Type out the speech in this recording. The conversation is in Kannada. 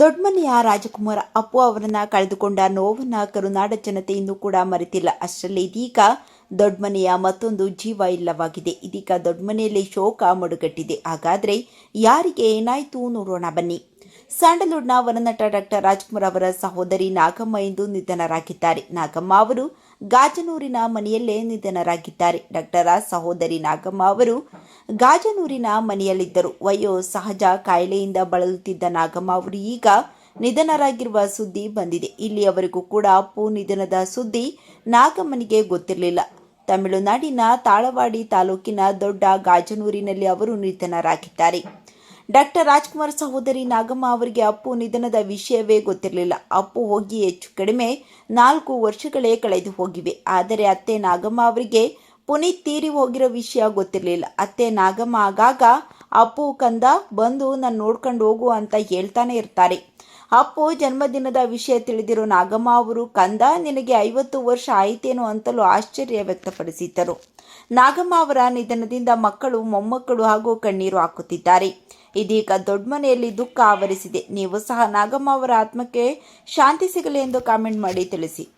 ದೊಡ್ಡಮನೆಯ ರಾಜಕುಮಾರ ಅಪ್ಪು ಅವರನ್ನ ಕಳೆದುಕೊಂಡ ನೋವನ್ನ ಕರುನಾಡ ಜನತೆ ಇನ್ನೂ ಕೂಡ ಮರೆತಿಲ್ಲ. ಅಷ್ಟರಲ್ಲಿ ಇದೀಗ ದೊಡ್ಡಮನೆಯ ಮತ್ತೊಂದು ಜೀವ ಇಲ್ಲವಾಗಿದೆ. ಇದೀಗ ದೊಡ್ಡಮನೆಯಲ್ಲಿ ಶೋಕ ಮಡುಗಟ್ಟಿದೆ. ಹಾಗಾದ್ರೆ ಯಾರಿಗೆ ಏನಾಯ್ತು ನೋಡೋಣ ಬನ್ನಿ. ಸ್ಯಾಂಡಲ್ವುಡ್ನ ವನನಟ ಡಾಕ್ಟರ್ ರಾಜ್ಕುಮಾರ್ ಅವರ ಸಹೋದರಿ ನಾಗಮ್ಮ ಎಂದು ನಿಧನರಾಗಿದ್ದಾರೆ. ನಾಗಮ್ಮ ಅವರು ಗಾಜನೂರಿನ ಮನೆಯಲ್ಲೇ ನಿಧನರಾಗಿದ್ದಾರೆ. ಡಾಕ್ಟರ ಸಹೋದರಿ ನಾಗಮ್ಮ ಅವರು ಗಾಜನೂರಿನ ಮನೆಯಲ್ಲಿದ್ದರು. ವಯೋ ಸಹಜ ಕಾಯಿಲೆಯಿಂದ ಬಳಲುತ್ತಿದ್ದ ನಾಗಮ್ಮ ಅವರು ಈಗ ನಿಧನರಾಗಿರುವ ಸುದ್ದಿ ಬಂದಿದೆ. ಇಲ್ಲಿಯವರೆಗೂ ಕೂಡ ಅಪ್ಪು ನಿಧನದ ಸುದ್ದಿ ನಾಗಮ್ಮನಿಗೆ ಗೊತ್ತಿರಲಿಲ್ಲ. ತಮಿಳುನಾಡಿನ ತಾಳವಾಡಿ ತಾಲೂಕಿನ ದೊಡ್ಡ ಗಾಜನೂರಿನಲ್ಲಿ ಅವರು ನಿಧನರಾಗಿದ್ದಾರೆ. ಡಾಕ್ಟರ್ ರಾಜ್ಕುಮಾರ್ ಸಹೋದರಿ ನಾಗಮ್ಮ ಅವರಿಗೆ ಅಪ್ಪು ನಿಧನದ ವಿಷಯವೇ ಗೊತ್ತಿರಲಿಲ್ಲ. ಅಪ್ಪು ಹೋಗಿ ಹೆಚ್ಚು ಕಡಿಮೆ ನಾಲ್ಕು ವರ್ಷಗಳೇ ಕಳೆದು ಹೋಗಿವೆ. ಆದರೆ ಅತ್ತೆ ನಾಗಮ್ಮ ಅವರಿಗೆ ಪುನೀತ್ ತೀರಿ ಹೋಗಿರೋ ವಿಷಯ ಗೊತ್ತಿರಲಿಲ್ಲ. ಅತ್ತೆ ನಾಗಮ್ಮ ಆಗಾಗ ಅಪ್ಪು ಕಂದ, ಬಂದು ನಾನು ನೋಡ್ಕೊಂಡು ಹೋಗು ಅಂತ ಹೇಳ್ತಾನೆ ಇರ್ತಾರೆ. ಅಪ್ಪು ಜನ್ಮದಿನದ ವಿಷಯ ತಿಳಿದಿರೋ ನಾಗಮ್ಮ ಅವರು, ಕಂದ, ನಿನಗೆ ಐವತ್ತು ವರ್ಷ ಆಯಿತೇನೋ ಅಂತಲೂ ಆಶ್ಚರ್ಯ ವ್ಯಕ್ತಪಡಿಸಿದ್ದರು. ನಾಗಮ್ಮ ಅವರ ನಿಧನದಿಂದ ಮಕ್ಕಳು, ಮೊಮ್ಮಕ್ಕಳು ಹಾಗೂ ಕಣ್ಣೀರು ಹಾಕುತ್ತಿದ್ದಾರೆ. ಇದೀಗ ದೊಡ್ಡ ಮನೆಯಲ್ಲಿ ದುಃಖ ಆವರಿಸಿದೆ. ನೀವು ಸಹ ನಾಗಮ್ಮ ಅವರ ಆತ್ಮಕ್ಕೆ ಶಾಂತಿ ಸಿಗಲಿ ಎಂದು ಕಾಮೆಂಟ್ ಮಾಡಿ ತಿಳಿಸಿ.